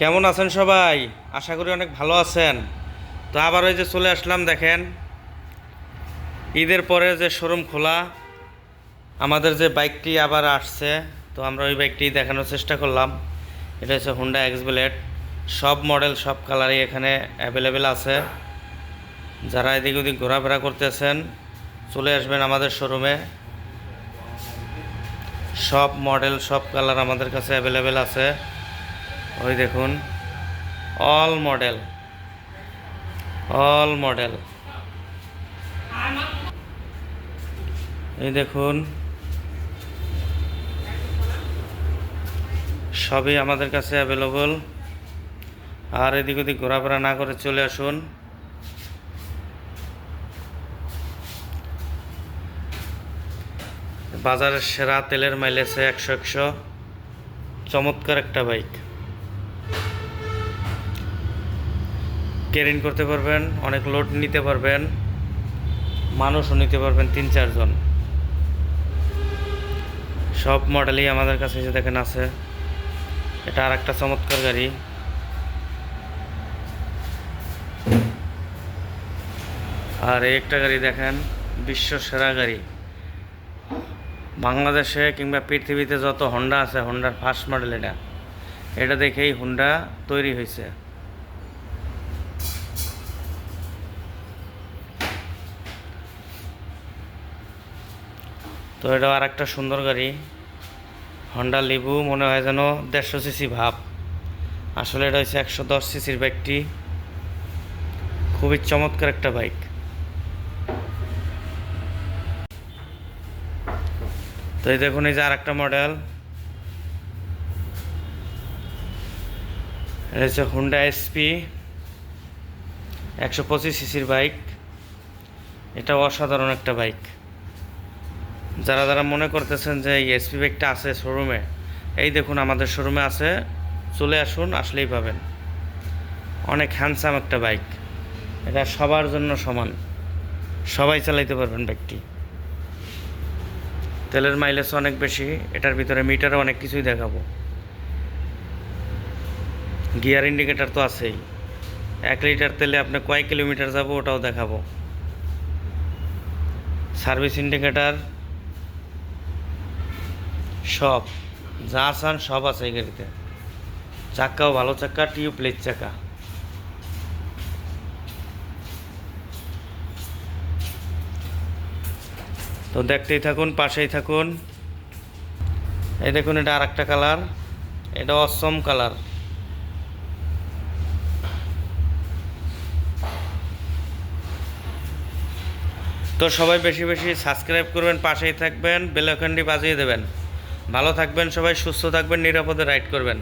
কেমন আছেন সবাই? আশা করি অনেক ভালো আছেন। তো আবার ওই যে চলে আসলাম, দেখেন। ঈদের পরে যে শোরুম খোলা, আমাদের যে বাইকটি আবার আসছে, তো আমরা ওই বাইকটি দেখানোর চেষ্টা করলাম। এটা হচ্ছে হুন্ডা এক্স ব্লেড সব মডেল সব কালারই এখানে অ্যাভেলেবেল আছে। যারা এদিক ওদিক ঘোরাফেরা করতেছেন, চলে আসবেন আমাদের শোরুমে। সব মডেল সব কালার আমাদের কাছে অ্যাভেলেবেল আছে। ওই দেখুন অল মডেল অল মডেল এই দেখুন, সবই আমাদের কাছে অ্যাভেলেবল আর এদিক ওদিক ঘোরাফেরা না করে চলে আসুন। বাজারের সেরা তেলের মাইলেজে একশো একশো। চমৎকার একটা বাইক ক্যারিং করতে পারবেন, অনেক লোড নিতে পারবেন, মানুষও নিতে পারবেন তিন, চারজন। সব মডেলই আমাদের কাছে যে দেখেন আছে। এটা আর একটা চমৎকার গাড়ি। আর এই একটা গাড়ি দেখেন, বিশ্ব সেরা গাড়ি। বাংলাদেশে কিংবা পৃথিবীতে যত হন্ডা আছে হন্ডার ফার্স্ট মডেল এটা। এটা দেখেই হুন্ডা তৈরি হয়েছে। তো এটা আর একটা সুন্দর গাড়ি। হন্ডা লিবু মনে হয় যেন দেড়শো সিসি ভাব। আসলে এটা হচ্ছে একশো দশ সিসির বাইকটি। খুবই চমৎকার একটা বাইক। তো এই দেখুন, এই যে আর একটা মডেল এটা হচ্ছে হুন্ডা এসপি একশো পঁচিশ সিসির বাইক। এটা অসাধারণ একটা বাইক। যারা যারা মনে করতেছেন যে এই এসপি বাইকটা আছে শোরুমে এই দেখুন আমাদের শোরুমে আছে, চলে আসুন, আসলেই পাবেন। অনেক হ্যান্ডসাম একটা বাইক এটা সবার জন্য সমান। সবাই চালাইতে পারবেন বাইকটি তেলের মাইলেজ অনেক বেশি, এটার ভিতরে মিটারও অনেক কিছুই দেখাবো। গিয়ার ইন্ডিকেটার তো আছেই। এক লিটার তেলে আপনি কয়েক কিলোমিটার যাব ওটাও দেখাবো। সার্ভিস ইন্ডিকেটার সব। যা চান সব আছে এই গাড়িতে। চাক্কাও ভালো চাক্কা টিউবলেস চাকা তো দেখতেই থাকুন, পাশেই থাকুন। এই দেখুন, এটা আর একটা কালার। এটা অসম কালার। তো সবাই বেশি বেশি সাবস্ক্রাইব করবেন, পাশেই থাকবেন বেলাখান্ডি বাজিয়ে দেবেন। ভালো থাকবেন সবাই সুস্থ থাকবেন নিরাপদে রাইড করবেন।